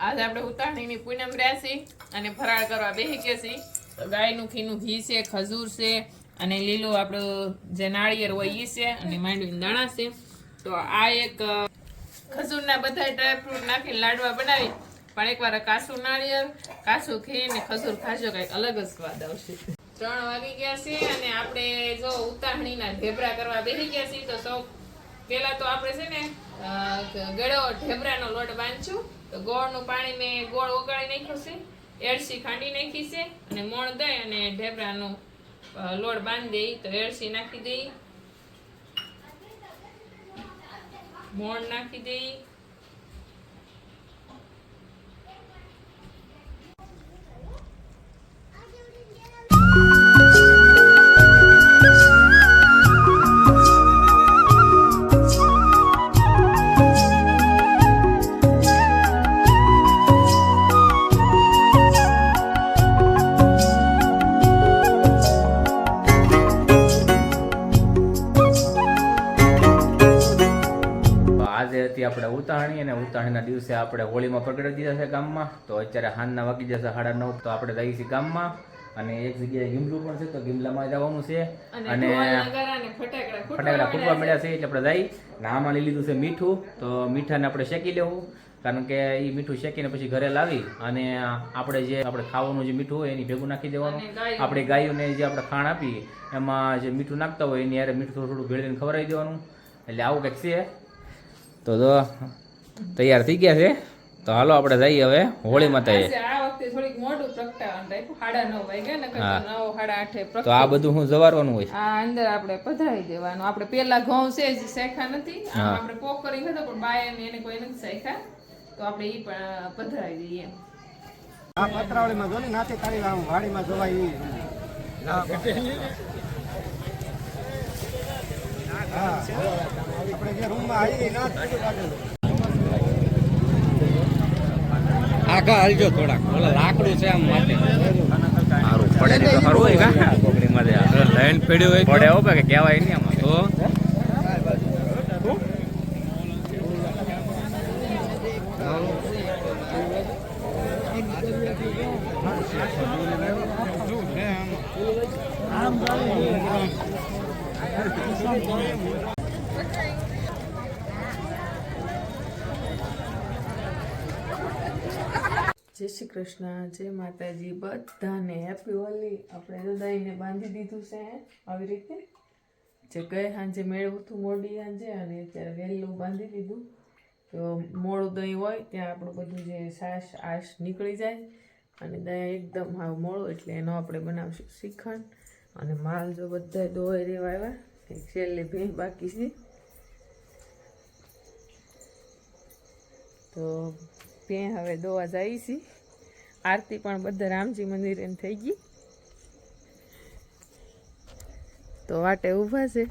આજે આપણે ઉતારણીની પૂનમ રહ્યા અને ફરાળ કરવા બેસી ગયા છીએ. તો ગાયનું ઘીનું ઘી છે, ખજૂર છે અને લીલું આપણું જે નાળિયેર હોય એ છે અને માંડવીના દાણા છે. તો આ એક ખજૂરના બધા ડ્રાયફ્રૂટ નાખીને લાડવા બનાવી. પણ એકવાર કાસું નાળિયેર કાસું ઘી ને ખજૂર ખાજો, કંઈક અલગ જ સ્વાદ આવશે. ત્રણ વાગી ગયા છે અને આપણે જો ઉતારણીના ઢેબરા કરવા બેસી ગયા છીએ તો સૌ પેલા તો આપણે છે ને ગળો, ઢેબરાનો લોટ બાંધશું. તો ગોળનું પાણી મેં ગોળ ઓગાળી નાખ્યું છે, એળસી ખાંડી નાખી છે, અને મોણ દઈ અને ઢેબરાનો લોટ બાંધી દઈ. તો એળસી નાખી દઈ. મોણ નાખી દઈ. આપણે ઉતાણી અને ઉતાણીના દિવસે આપણે હોળીમાં પકડી દીધા છે ગામમાં. તો અત્યારે હાનના વાગી જશે સાડા નવ તો આપણે જઈએ છીએ ગામમાં. અને એક જગ્યાએ ગીમલું પણ છે તો ગીમલામાં જવાનું છે. અને ફટાકડા ફૂટવા મળ્યા મળ્યા છે એટલે આપણે જઈ ને આમાં લઈ લીધું છે મીઠું. તો મીઠાને આપણે શેકી લેવું. કારણ કે એ મીઠું શેકીને પછી ઘરે લાવી અને આપણે જે આપણે ખાવાનું જે મીઠું હોય એની ભેગું નાખી દેવાનું. આપણે ગાયોને જે આપણે ખાણ આપીએ એમાં જે મીઠું નાખતા હોય એની યારે મીઠું થોડું થોડું ભેળવીને ખવડાવી દેવાનું. એટલે આવું કંઈક છે. તો જો તૈયાર થઈ ગયા છે. તો હાલો આપણે જઈએ હવે હોળી માતાએ. તો હા. નવ સાડા આઠે તો આ બધું હું જવારવાનું હોય. આ અંદર આપણે પધરાવી દેવાનું. આપણે પેલા ઘઉં છે જે શેખા નથી. આપણે પોક કરી હતો પણ બાય એને કોઈ નથી શેખા તો આપણે ઈ પણ પધરાવી દઈએ. એમ. આ પતરાવળીમાં જો ને નાથી તાળી વાડીમાં જોવાય ઈ. હા. આગા હાલજો થોડાક. ઓલા લાકડું છે આમ માટે. સારું પડે ને તો સારું હોય કા? કોકરી માથે લાઈન પડ્યો હોય પડે હો કે કહેવાય નહીં આમાં. તો? જય શ્રી કૃષ્ણ, જય માતાજી, બધાને હેપી હોલી આપણે હૃદયને બાંધી દીધું છે આવી રીતે? જે ગઈ સાંજે મેળવું હતું મોડી સાંજે અને અત્યારે વહેલું બાંધી દીધું તો મોડું દહીં હોય ત્યાં આપણું બધું જે સાશ આશ નીકળી જાય. અને દહીં એકદમ હાવ મોડું, એટલે એનો આપણે બનાવશું શ્રીખંડ. અને માલ જો બધા દોય રેવા આવ્યા એક છેલ્લે ભીણ બાકી છે. તો ત્યાં હવે દોવા જાય છે. આરતી પણ બધા રામજી મંદિરે થઈ ગઈ. તો વાટે ઊભા છે.